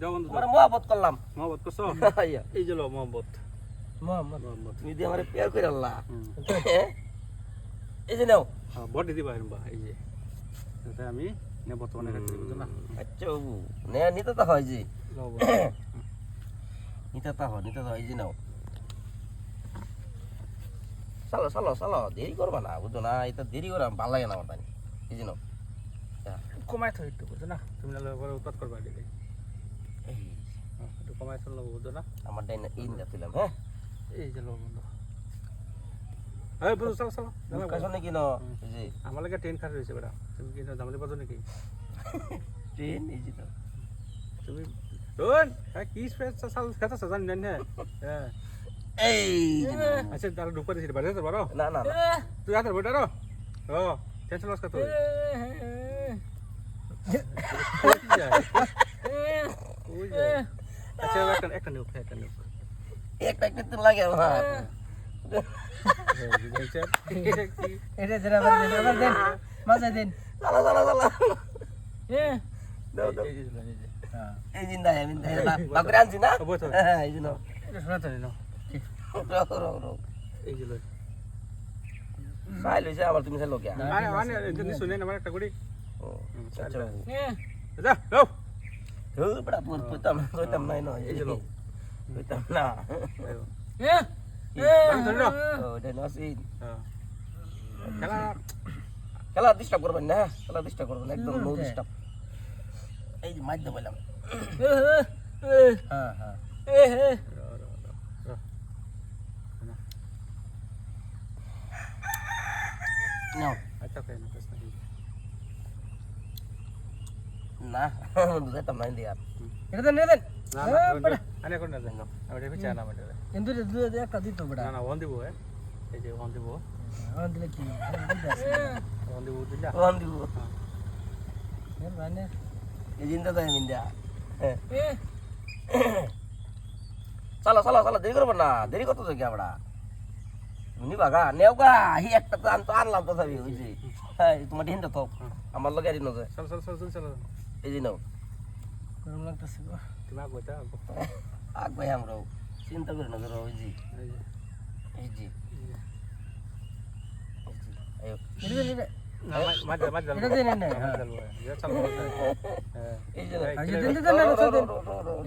যাও বন্ধু তোমার মহব্বত করলাম। মহব্বত করছ? ইয়া, এই যে লো মহব্বত। মহব্বত। তুমি দিয়ে আমার পেয়ার করে আল্লাহ এই যে নাও। হ্যাঁ, বডি দিবা এরম এই যে। আমি নে বর্তমানে রাখতে বুঝছ না? আচ্ছা বাবু। নে নিতে তো হয় যে। নিতে তো হয় নিতে তো হয় যে নাও। চালো চালো চালো দেরি করবা না বুঝছ না? এটা দেরি করে ভালো লাগে না আমার তাই এই যে নাও। কমাই থো একটু বুঝছ না? তুমি উৎপাত করবা দিলে এই, একটু কমাই থো লোক না? আমার ডাইনা ইন দা তুলাম হ্যাঁ? এই যে লো বন্ধু। এই বন্ধু চলো চলো যাও, নাকি ন? যে। আমার লাগে ট্রেন খারাপ হয়েছে বেটা। তুমি কি জামালি বাজো নাকি? ট্রেন এই যে তুমি শোন হ্যাঁ কি স্পেস চাল খেতেছ জানি জানি না। হ্যাঁ। এই। আচ্ছা তাহলে ঢুকতে দিছি বাড়ি যেতে পারো না না। তুই হাতের বইটা রো ও টেনশন লস কত আচ্ছা একটা একটা নিউ একটা নিউ একটা একটা তো লাগে আমার। এটা যেটা আবার দেন আবার দেন মজা দেন। চালা চালা চালা। দাও দাও। হ্যাঁ। এই আমি আনছি না? বসো। হ্যাঁ এই যে এটা শোনা তো। এই যে লই। আবার তুমি চাই লোকিয়া আরে মানে যদি শুনে না। একটা করি ও আচ্ছা যা যাও। ও বড়া পুর পুতাম কইতাম নাই নয় এই যে লোক। কইতাম না আমি ধরে নাও ও এটা নসি হ্যাঁ। খেলা খেলা ডিস্টার্ব করবেন না খেলা ডিস্টার্ব করবেন না, একদম নো ডিস্টার্ব এই যে মাইর দে বললাম হ্যাঁ হ্যাঁ র, র, র, র। নাও আচ্ছা খাই না বুঝাইতাম নাই এটা দেন এটা দেন না। আনে কোন আমি এটা বিচার না আমাদের কিন্তু এটা দুধ একটা দিত বেটা না না ওয়ান দিব এই যে ওয়ান দিব আমার দিলে কি ওয়ান দিব দিলা কোন দিব মানে এই জিন্দা তাই মিন্দা চলো চলো চলো দেরি করব না দেরি করতো তো কি আমরা নিবা গা নেও গা হি একটা তো আনলাম তো ভাবি ওই যে তোমার হিন্দা তো আমার লগে আর নজর চল চল চল চল চল এই যে নাও। গরম লাগতেছে গো। তুমি আগ বইতা আগ ভাই আমরাও। চিন্তা করে নজর ওই না হ্যাঁ।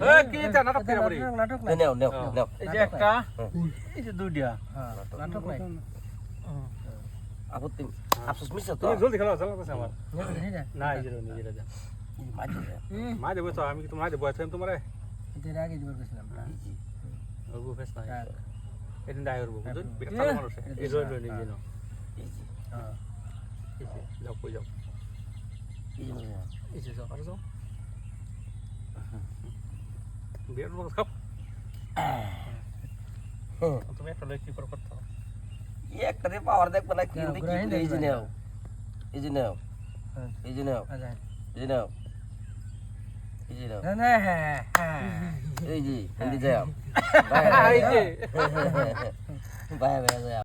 হ্যাঁ করে নেও নেও এই যে একটা। এই যে দুইটা। হ্যাঁ। নাটক নাই। আপত্তি আফসোস মিস তো। তুমি জলদি খেলো চলো আমার। না এই যে নিজে যা এই মাঝে যা। আমি কি তোমার মাঝে বইছো তোমার? এটা আগে দিবার যে, ওগু ফেস না এটা ডাই করব বুঝুন বিটা মানুষ এই জয় জয় নিজে নাও এই যে, হ্যাঁ এই যে যাও কই যাও? এই যে, যাও আর যাও। বিয়ের লোক খাও তুমি একটা লই কি করে করতে একটা রে পাওয়ার দেখবে না কি দেখি এই যে এই যে নেও। হ্যাঁ। এই যে নেও। এই যে নেও। এই যে নেও না